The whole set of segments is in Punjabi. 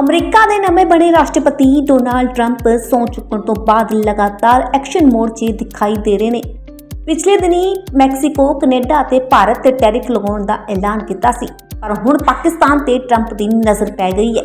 ਅਮਰੀਕਾ ਦੇ ਨਵੇਂ ਬਣੇ ਰਾਸ਼ਟਰਪਤੀ ਡੋਨਾਲਡ ਟਰੰਪ ਸਹੁੰ ਚੁੱਕਣ ਤੋਂ ਬਾਅਦ ਲਗਾਤਾਰ ਐਕਸ਼ਨ ਮੋਡ 'ਚ ਦਿਖਾਈ ਦੇ ਰਹੇ ਨੇ। ਪਿਛਲੇ ਦਿਨੀ ਮੈਕਸੀਕੋ, ਕੈਨੇਡਾ ਅਤੇ ਭਾਰਤ ਤੇ ਟੈਰਿਫ ਲਗਾਉਣ ਦਾ ਐਲਾਨ ਕੀਤਾ ਸੀ, ਪਰ ਹੁਣ ਪਾਕਿਸਤਾਨ ਤੇ ਟਰੰਪ ਦੀ ਨਜ਼ਰ ਪੈ ਗਈ ਹੈ,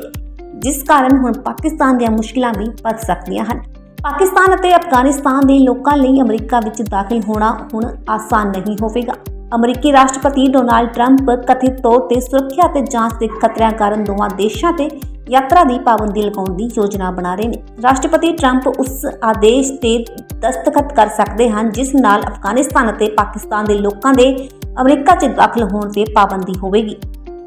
ਜਿਸ ਕਾਰਨ ਹੁਣ ਪਾਕਿਸਤਾਨ ਦੀਆਂ ਮੁਸ਼ਕਲਾਂ ਵੀ ਵੱਧ ਸਕਦੀਆਂ ਹਨ। ਪਾਕਿਸਤਾਨ ਅਤੇ ਅਫਗਾਨਿਸਤਾਨ ਦੇ ਲੋਕਾਂ ਲਈ ਅਮਰੀਕਾ ਵਿੱਚ ਦਾਖਲ ਹੋਣਾ ਹੁਣ ਆਸਾਨ ਨਹੀਂ ਹੋਵੇਗਾ। ਅਮਰੀਕੀ ਰਾਸ਼ਟਰਪਤੀ ਡੋਨਾਲਡ ਟਰੰਪ ਕਥਿਤ ਤੌਰ ਤੇ ਸੁਰੱਖਿਆ ਤੇ ਜਾਂਚ ਦੇ ਖਤਰਿਆਂ ਕਾਰਨ ਦੋਵਾਂ ਦੇਸ਼ਾਂ ਤੇ ਯਾਤਰਾ ਦੀ ਪਾਬੰਦੀ ਲਗਾਉਣ ਦੀ ਯੋਜਨਾ ਬਣਾ ਰਹੇ ਨੇ। ਰਾਸ਼ਟਰਪਤੀ ਟਰੰਪ ਉਸ ਆਦੇਸ਼ ਤੇ ਦਸਤਖਤ ਕਰ ਸਕਦੇ ਹਨ, ਜਿਸ ਨਾਲ ਅਫਗਾਨਿਸਤਾਨ ਅਤੇ ਪਾਕਿਸਤਾਨ ਦੇ ਲੋਕਾਂ ਦੇ ਅਮਰੀਕਾ 'ਚ ਦਾਖਲ ਹੋਣ ਤੇ ਪਾਬੰਦੀ ਹੋਵੇਗੀ।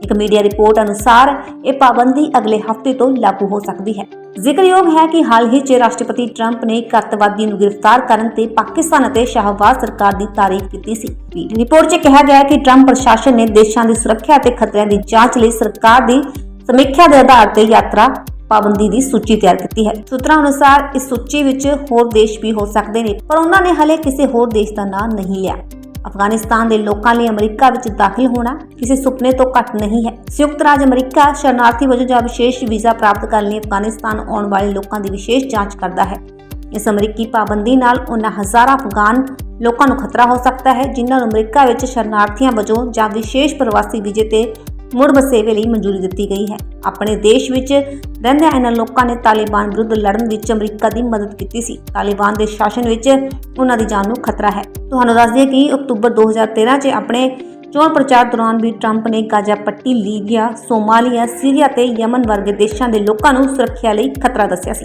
ਇੱਕ ਮੀਡੀਆ ਰਿਪੋਰਟ ਅਨੁਸਾਰ, ਇਹ ਪਾਬੰਦੀ ਅਗਲੇ ਹਫ਼ਤੇ ਤੋਂ ਲਾਗੂ ਹੋ ਸਕਦੀ ਹੈ। ਜ਼ਿਕਰਯੋਗ ਹੈ ਕਿ ਹਾਲ ਹੀ 'ਚ ਰਾਸ਼ਟਰਪਤੀ ਟਰੰਪ ਨੇ ਕੱਤਵਾਦੀ ਨੂੰ ਗ੍ਰਿਫਤਾਰ ਕਰਨ ਤੇ ਪਾਕਿਸਤਾਨ ਅਤੇ ਸ਼ਾਹਬਾਜ਼ ਸਰਕਾਰ ਦੀ ਤਾਰੀਫ ਕੀਤੀ ਸੀ। ਰਿਪੋਰਟ 'ਚ ਕਿਹਾ ਗਿਆ ਹੈ ਕਿ ਟਰੰਪ ਪ੍ਰਸ਼ਾਸਨ ਨੇ ਦੇਸ਼ਾਂ ਦੀ ਸੁਰੱਖਿਆ ਅਤੇ ਖਤਰਿਆਂ ਦੀ ਜਾਂਚ ਲਈ ਸਰਕਾਰ ਦੀ ਸਮੀਖਿਆ ਦੇ ਆਧਾਰ ਤੇ ਯਾਤਰਾ ਪਾਬੰਦੀ ਦੀ ਸੂਚੀ ਤਿਆਰ ਕੀਤੀ ਹੈ। ਸੂਤਰਾਂ ਅਨੁਸਾਰ ਇਸ ਸੂਚੀ ਵਿੱਚ ਹੋਰ ਦੇਸ਼ ਵੀ ਹੋ ਸਕਦੇ ਨੇ, ਪਰ ਉਹਨਾਂ ਨੇ ਹਲੇ ਕਿਸੇ ਹੋਰ ਦੇਸ਼ ਦਾ ਨਾਮ ਨਹੀਂ ਲਿਆ। ਅਫਗਾਨਿਸਤਾਨ ਦੇ ਲੋਕਾਂ ਲਈ ਅਮਰੀਕਾ ਵਿੱਚ ਦਾਖਲ ਹੋਣਾ ਕਿਸੇ ਸੁਪਨੇ ਤੋਂ ਘੱਟ ਨਹੀਂ ਹੈ। ਸੰਯੁਕਤ ਰਾਜ ਅਮਰੀਕਾ ਸ਼ਰਨਾਰਥੀ ਵਜੋਂ ਜਾਂ ਵਿਸ਼ੇਸ਼ ਵੀਜ਼ਾ ਪ੍ਰਾਪਤ ਕਰਨ ਲਈ ਅਫਗਾਨਿਸਤਾਨ ਆਉਣ ਵਾਲੇ ਲੋਕਾਂ ਦੀ ਵਿਸ਼ੇਸ਼ ਜਾਂਚ ਕਰਦਾ ਹੈ। ਇਸ ਅਮਰੀਕੀ ਪਾਬੰਦੀ ਨਾਲ ਉਹਨਾਂ ਹਜ਼ਾਰਾਂ ਅਫਗਾਨ ਲੋਕਾਂ ਨੂੰ ਖਤਰਾ ਹੋ ਸਕਦਾ ਹੈ, ਜਿਨ੍ਹਾਂ ਨੂੰ ਅਮਰੀਕਾ ਵਿੱਚ ਸ਼ਰਨਾਰਥੀਆਂ ਵਜੋਂ ਜਾਂ ਵਿਸ਼ੇਸ਼ ਪ੍ਰਵਾਸੀ ਵੀਜ਼ੇ ਤੇ ਮੁੜ ਵਸੇਵੇ ਲਈ ਮਨਜ਼ੂਰੀ ਦਿੱਤੀ ਗਈ ਹੈ। ਆਪਣੇ ਦੇਸ਼ ਵਿੱਚ ਰਹਿੰਦਿਆਂ ਇਹਨਾਂ ਲੋਕਾਂ ਨੇ ਤਾਲਿਬਾਨ ਵਿਰੁੱਧ ਲੜਨ ਵਿੱਚ ਅਮਰੀਕਾ ਦੀ ਮਦਦ ਕੀਤੀ ਸੀ। ਤਾਲਿਬਾਨ ਦੇ ਸ਼ਾਸਨ ਵਿੱਚ ਉਹਨਾਂ ਦੀ ਜਾਨ ਨੂੰ ਖਤਰਾ ਹੈ। ਤੁਹਾਨੂੰ ਦੱਸ ਦਈਏ ਕਿ ਅਕਤੂਬਰ 2013 'ਚ ਆਪਣੇ ਚੋਣ ਪ੍ਰਚਾਰ ਦੌਰਾਨ ਵੀ ਟਰੰਪ ਨੇ ਗਾਜ਼ਾ ਪੱਟੀ, ਲੀਬੀਆ, ਸੋਮਾਲੀਆ, ਸੀਰੀਆ ਤੇ ਯਮਨ ਵਰਗੇ ਦੇਸ਼ਾਂ ਦੇ ਲੋਕਾਂ ਨੂੰ ਸੁਰੱਖਿਆ ਲਈ ਖਤਰਾ ਦੱਸਿਆ ਸੀ।